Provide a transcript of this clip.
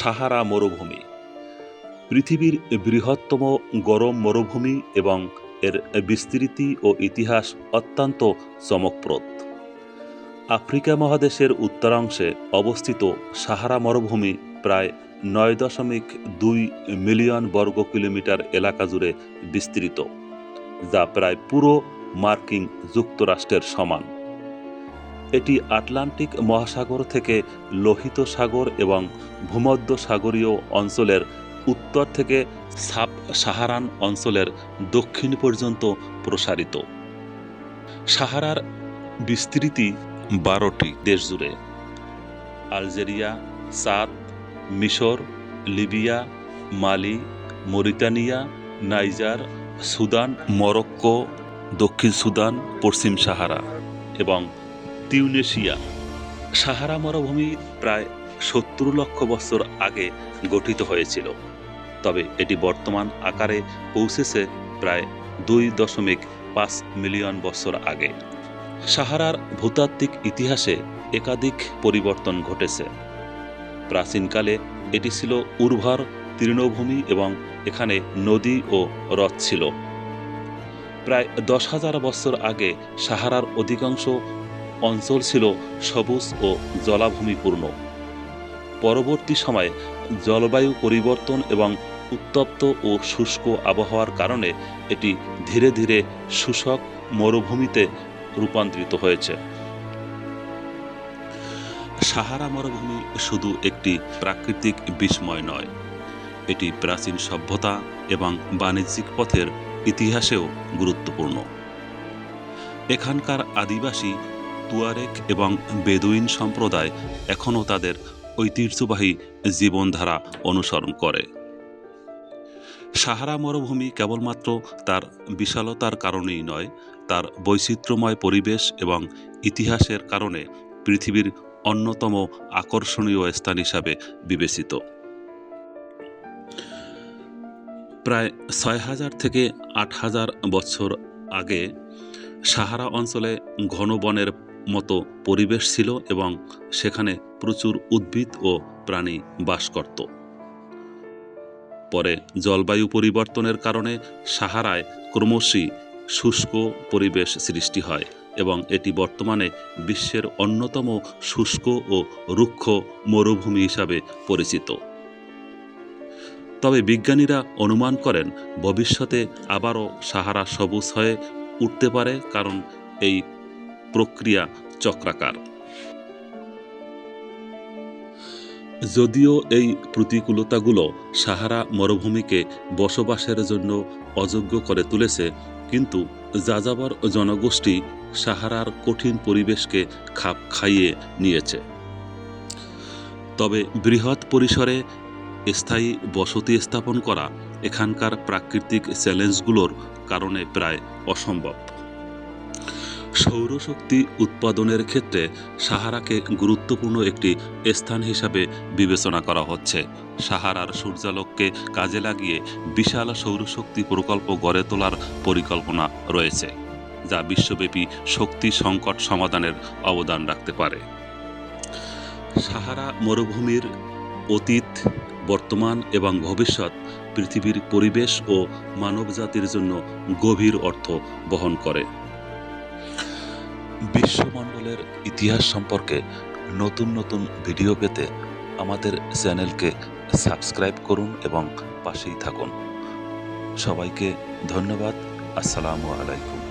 সাহারা মরুভূমি। পৃথিবীর বৃহত্তম গরম মরুভূমি এবং এর বিস্তৃতি ও ইতিহাস অত্যন্ত চমকপ্রদ। আফ্রিকা মহাদেশের উত্তরাংশে অবস্থিত সাহারা মরুভূমি প্রায় নয় দশমিক দুই মিলিয়ন বর্গ কিলোমিটার এলাকা জুড়ে বিস্তৃত, যা প্রায় পুরো মার্কিন যুক্তরাষ্ট্রের সমান। এটি আটলান্টিক মহাসাগর থেকে লোহিত সাগর এবং ভূমধ্য সাগরীয় অঞ্চলের উত্তর থেকে সাব সাহারান অঞ্চলের দক্ষিণ পর্যন্ত প্রসারিত। সাহারার বিস্তৃতি বারোটি দেশ জুড়ে। আলজেরিয়া, সাদ, মিশর, Libya, Mali Mauritania Niger, Sudan, Morocco, দক্ষিণ সুদান, পশ্চিম সাহারা এবং তিউনেশিয়া। সাহারা মরুভূমি প্রায় সত্তর লক্ষ বছর আগে গঠিত হয়েছিল। তবে এটি বর্তমান আকারে পৌঁছেছে প্রায় দুই দশমিক পাঁচ মিলিয়ন বছর আগে। সাহারার ভূতাত্ত্বিক ইতিহাসে একাধিক পরিবর্তন ঘটেছে। প্রাচীনকালে এটি ছিল উর্বর তৃণভূমি এবং এখানে নদী ও হ্রদ ছিল। প্রায় দশ হাজার বছর আগে সাহারার অধিকাংশ অঞ্চল ছিল সবুজ ও জলাভূমিপূর্ণ। পরবর্তী সময়ে জলবায়ু পরিবর্তন এবং উত্তপ্ত ও শুষ্ক আবহাওয়ার কারণে এটি ধীরে ধীরে শুষক মরুভূমিতে রূপান্তরিত হয়েছে। সাহারা মরুভূমি শুধু একটি প্রাকৃতিক বিস্ময় নয়, এটি প্রাচীন সভ্যতা এবং বাণিজ্যিক পথের ইতিহাসেও গুরুত্বপূর্ণ। এখানকার আদিবাসী তুয়ারেক এবং বেদুইন সম্প্রদায় এখনও তাদের ঐতিহ্যবাহী জীবনধারা অনুসরণ করে। সাহারা মরুভূমি কেবলমাত্র তার বিশালতার কারণেই নয়, তার বৈচিত্র্যময় পরিবেশ এবং ইতিহাসের কারণে পৃথিবীর অন্যতম আকর্ষণীয় স্থান হিসাবে বিবেচিত। প্রায় ছয় হাজার থেকে আট হাজার বছর আগে সাহারা অঞ্চলে ঘন বনের মতো পরিবেশ ছিল এবং সেখানে প্রচুর উদ্ভিদ ও প্রাণী বাস করত। পরে জলবায়ু পরিবর্তনের কারণে সাহারায় ক্রমশই শুষ্ক পরিবেশ সৃষ্টি হয় এবং এটি বর্তমানে বিশ্বের অন্যতম শুষ্ক ও রুক্ষ মরুভূমি হিসাবে পরিচিত। তবে বিজ্ঞানীরা অনুমান করেন, ভবিষ্যতে আবারও সাহারা সবুজ হয়ে উঠতে পারে কারণ এই প্রক্রিয়া চক্রাকার। যদিও এই প্রতিকূলতাগুলো সাহারা মরুভূমিকে বসবাসের জন্য অযোগ্য করে তুলেছে, কিন্তু যাযাবর জনগোষ্ঠী সাহারার কঠিন পরিবেশকে খাপ খাইয়ে নিয়েছে। তবে বৃহৎ পরিসরে স্থায়ী বসতি স্থাপন করা এখানকার প্রাকৃতিক চ্যালেঞ্জগুলোর কারণে প্রায় অসম্ভব। সৌরশক্তি উৎপাদনের ক্ষেত্রে সাহারাকে গুরুত্বপূর্ণ একটি স্থান হিসাবে বিবেচনা করা হচ্ছে। সাহারার সূর্যালোককে কাজে লাগিয়ে বিশাল সৌরশক্তি প্রকল্প গড়ে তোলার পরিকল্পনা রয়েছে, যা বিশ্বব্যাপী শক্তি সংকট সমাধানের অবদান রাখতে পারে। সাহারা মরুভূমির অতীত, বর্তমান এবং ভবিষ্যৎ পৃথিবীর পরিবেশ ও মানবজাতির জন্য গভীর অর্থ বহন করে। বিশ্বমণ্ডলের ইতিহাস সম্পর্কে নতুন নতুন ভিডিও পেতে আমাদের চ্যানেলকে সাবস্ক্রাইব করুন এবং পাশেই থাকুন। সবাইকে ধন্যবাদ। আসসালামু আলাইকুম।